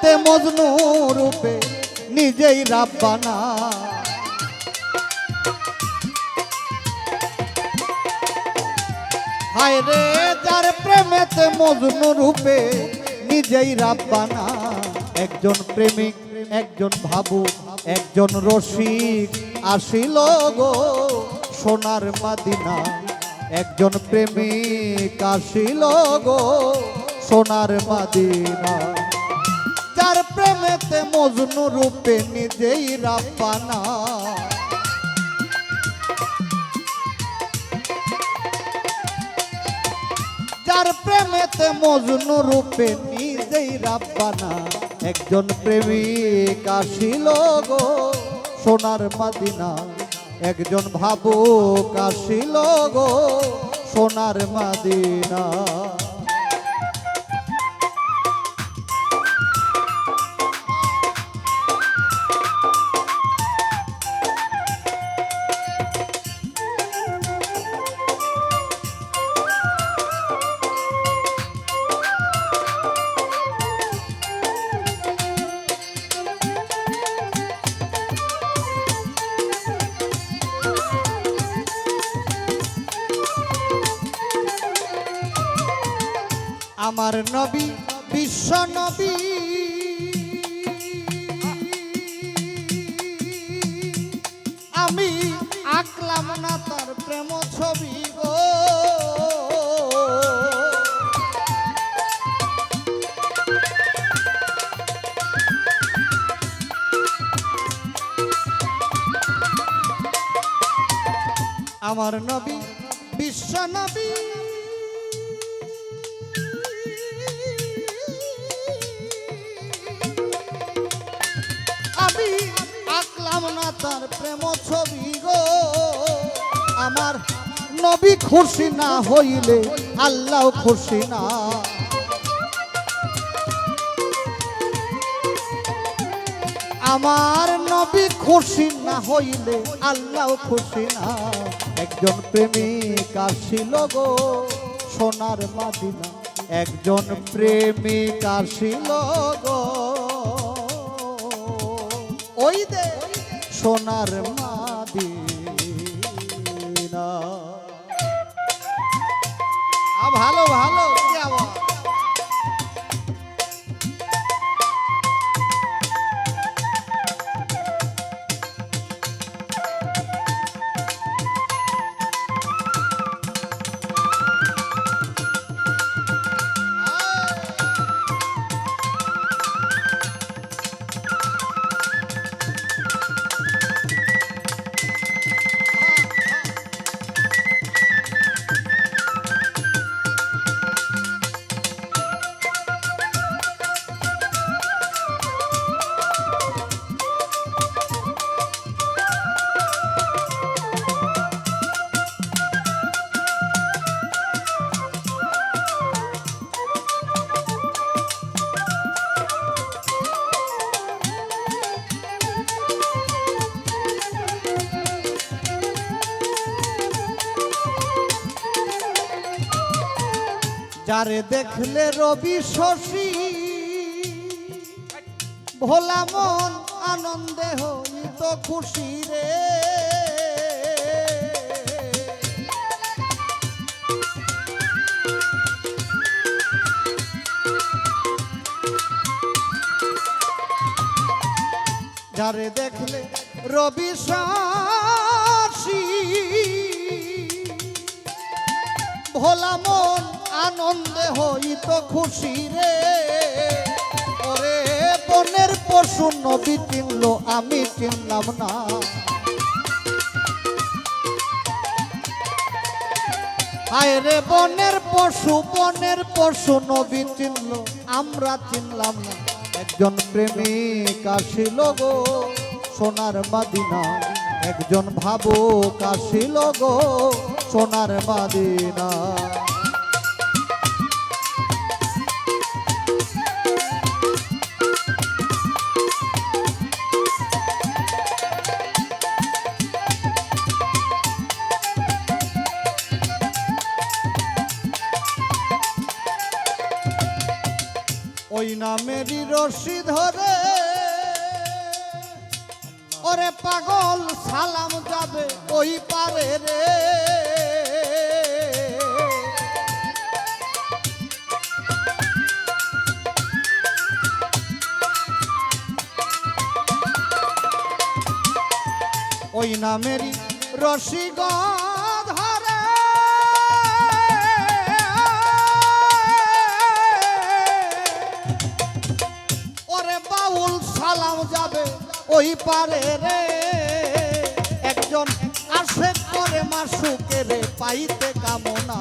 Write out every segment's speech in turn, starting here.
প্রেমেতে মজনু রূপে নিজেই রাব্বানা হায় রে, যার প্রেমেতে মজনু রূপে নিজেই রাব্বানা একজন প্রেমিক, একজন ভাবু একজন রসিক আসিল গো সোনার মাদিনা। একজন প্রেমিক আসিল গো সোনার মাদিনা। প্রেমেতে মজনু রূপে নিজেই রাব্বানা। যার প্রেমেতে মজনু রূপে নিজেই রাব্বানা। একজন প্রেমিক আসিল গো সোনার মাদিনা। একজন ভাবুক আসিল গো সোনার মাদিনা। আমার নবী, বিশ্ব নবী। আমি আঁকলাম না তার প্রেম ছবি গো। আমার নবী, বিশ্ব নবী। না তার প্রেম ছবি গো। আমার নবী খুশি না হইলে আল্লাহ খুশি না। আমার নবী খুশি না হইলে আল্লাহ খুশি না। একজন প্রেমিক আসিল গো সোনার মাদিনা। একজন প্রেমিক আসিল গো। ওই দে সোনার মাদিনা যারে দেখলে রবি শশী, ভোলা মন আনন্দে হইত খুশি রে। যারে দেখলে রবি শশী, ভোলা মন আনন্দে হইত খুশি রে। ওরে বনের পশু নবী চিনল আমি চিনলাম না। হায় রে বনের পশু বনের পশু নবী চিনল আমরা চিনলাম না। একজন প্রেমিক আসিল গো সোনার মাদিনা একজন ভাবুক আসিল গো সোনার মাদিনা নামেরই রশি ধরে। ওরে পাগল সালাম যাবে ওই পারে রে। ওই নামেরই রসিগ ওই পারে রে। একজন আসে করে মাসুকে রে, পাইতে কামনা।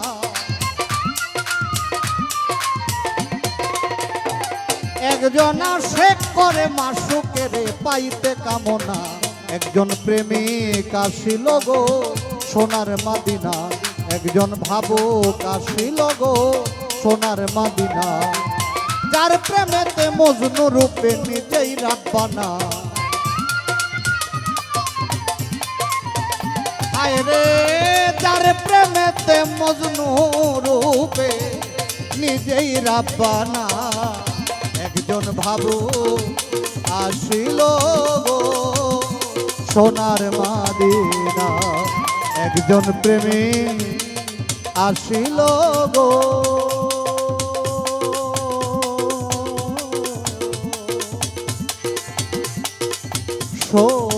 একজন আসে করে মাসুকে রে, পাইতে কামনা। একজন প্রেমিক আসিল গো সোনার মাদিনা। একজন ভাবুক আসিল গো সোনার মাদিনা। যার প্রেমেতে মজনু রূপে নিজেই রাখবানা। হায় রে, যার প্রেমেতে মজনু রূপে নিজেই রাব্বানা। একজন ভাবু আসিল গো, সোনার মাদিনা। একজন প্রেমী আসিল গো। সোনার